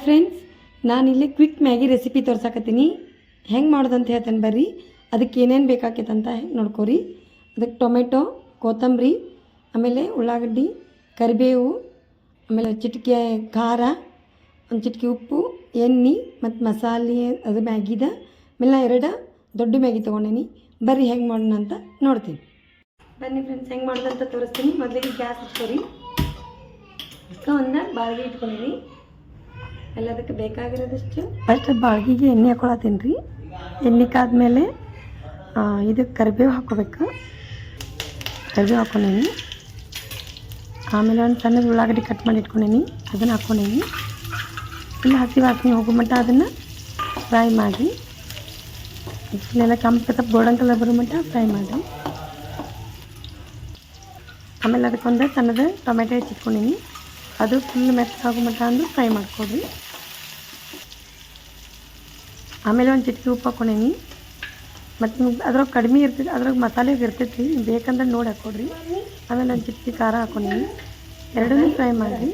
Hi friends ನಾನಿಲ್ಲಿ quick Maggi recipe ತೋರ್ಸಕತ್ತೀನಿ. ಹೆಂಗೆ ಮಾಡೋದಂತ ಹೇಳ್ತೇನೆ ಬರ್ರಿ. ಅದಕ್ಕೆ ಏನೇನು ಬೇಕಾಕೈತೆ ಅಂತ ನೋಡ್ಕೊರಿ. ಅದಕ್ಕೆ ಟೊಮೆಟೊ, ಕೊತ್ತಂಬರಿ, ಆಮೇಲೆ ಉಳ್ಳಾಗಡ್ಡಿ, ಕರಿಬೇವು, ಆಮೇಲೆ ಚಿಟಿಕೆ ಖಾರ, ಒಂದು ಚಿಟಿಕೆ ಉಪ್ಪು, ಎಣ್ಣೆ ಮತ್ತು ಮಸಾಲೆ, ಅದು ಮ್ಯಾಗಿದ, ಆಮೇಲೆ ನಾ ಎರಡು ದೊಡ್ಡ ಮ್ಯಾಗಿ ತೊಗೊಂಡೇನಿ. ಬರ್ರಿ ಹೆಂಗೆ ಮಾಡೋಣ ಅಂತ ನೋಡ್ತೀನಿ. ಬನ್ನಿ ಫ್ರೆಂಡ್ಸ್ ಹೆಂಗೆ ಮಾಡೋದಂತ ತೋರಿಸ್ತೀನಿ. ಮೊದಲಿಗೆ ಗ್ಯಾಸ್ ಇಟ್ಕೊರಿ ಅದಕ್ಕೆ ಒಂದು ಬಾಳ್ಗೆ ಇಟ್ಕೊಂಡೀನಿ. ಎಲ್ಲದಕ್ಕೆ ಬೇಕಾಗಿರೋದಷ್ಟು ಫಸ್ಟ್ ಬಾಳ್ಗಿಗೆ ಎಣ್ಣೆ ಹಾಕೊಳತ್ತೀನಿ ರೀ. ಎಣ್ಣೆ ಕಾದ್ಮೇಲೆ ಇದಕ್ಕೆ ಕರಿಬೇವು ಹಾಕೋಬೇಕು. ಕರಿಬೇವು ಹಾಕೊಂಡೇನಿ. ಆಮೇಲೆ ಒಂದು ಸಣ್ಣದ ಉಳ್ಳಾಗಡ್ಡಿ ಕಟ್ ಮಾಡಿ ಇಟ್ಕೊಂಡೀನಿ. ಅದನ್ನು ಹಾಕ್ಕೊಂಡೀನಿ ಇಲ್ಲ, ಹಸಿ ವಾಸನೆ ಹೋಗೋ ಮಟ್ಟ ಅದನ್ನು ಫ್ರೈ ಮಾಡಿ. ಇಲ್ಲೆಲ್ಲ ಕೆಂಪು ಸ್ವಲ್ಪ ಗೋಲ್ಡನ್ ಕಲರ್ ಬರೋ ಮಟ್ಟ ಫ್ರೈ ಮಾಡಿ. ಆಮೇಲೆ ಅದಕ್ಕೊಂದು ಸಣ್ಣದ ಟೊಮೆಟೊ ಹೆಚ್ಚಿಟ್ಕೊಂಡೀನಿ. ಅದು ಫುಲ್ ಮೆತ್ತಗಾಗೋ ಮಟ್ಟ ಅಂದು ಫ್ರೈ ಮಾಡ್ಕೊಡ್ರಿ. ಆಮೇಲೆ ಒಂದು ಚಿಟಿಕೆ ಉಪ್ಪು ಹಾಕೊಂಡೀನಿ ಮತ್ತು ಅದ್ರಾಗ ಕಡಿಮೆ ಇರ್ತೈತಿ ಅದ್ರಾಗ ಮಸಾಲೆ ಇರ್ತೈತಿ ಬೇಕಂದ್ರೆ ನೋಡಿ ಹಾಕ್ಕೊಡ್ರಿ ಆಮೇಲೆ ಒಂದು ಚಿಟಿಕೆ ಖಾರ ಹಾಕೊಂಡೀನಿ ಎರಡನ್ನೂ ಫ್ರೈ ಮಾಡಿರಿ.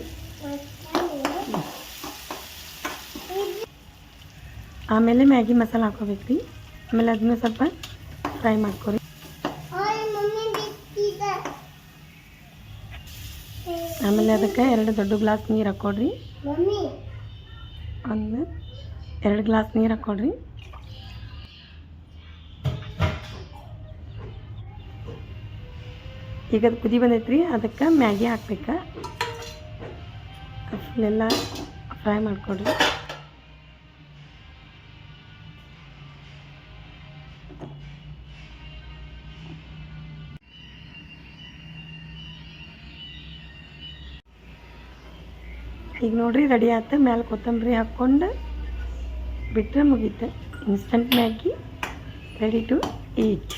ಆಮೇಲೆ ಮ್ಯಾಗಿ ಮಸಾಲೆ ಹಾಕೋಬೇಕು ರೀ ಆಮೇಲೆ ಅದನ್ನ ಸ್ವಲ್ಪ ಫ್ರೈ ಮಾಡ್ಕೊರಿ. ಆಮೇಲೆ ಅದಕ್ಕೆ ಎರಡು ದೊಡ್ಡ ಗ್ಲಾಸ್ ನೀರು ಹಾಕ್ಕೊಡ್ರಿ. ಒಂದು ಎರಡು ಗ್ಲಾಸ್ ನೀರು ಹಾಕ್ಕೊಡ್ರಿ. ಈಗ ಅದು ಕುದಿ ಬಂದೈತ್ರಿ ಅದಕ್ಕೆ ಮ್ಯಾಗಿ ಹಾಕ್ಬೇಕು. ಫುಲ್ಲೆಲ್ಲ ಫ್ರೈ ಮಾಡಿಕೊಡ್ರಿ. ಈಗ ನೋಡ್ರಿ ರೆಡಿ ಆಯ್ತು ಮ್ಯಾಲ ಕೊತ್ತಂಬರಿ ಹಾಕ್ಕೊಂಡು ಬಿಟ್ಟರೆ ಮುಗೀತು. Instant Maggi ready to eat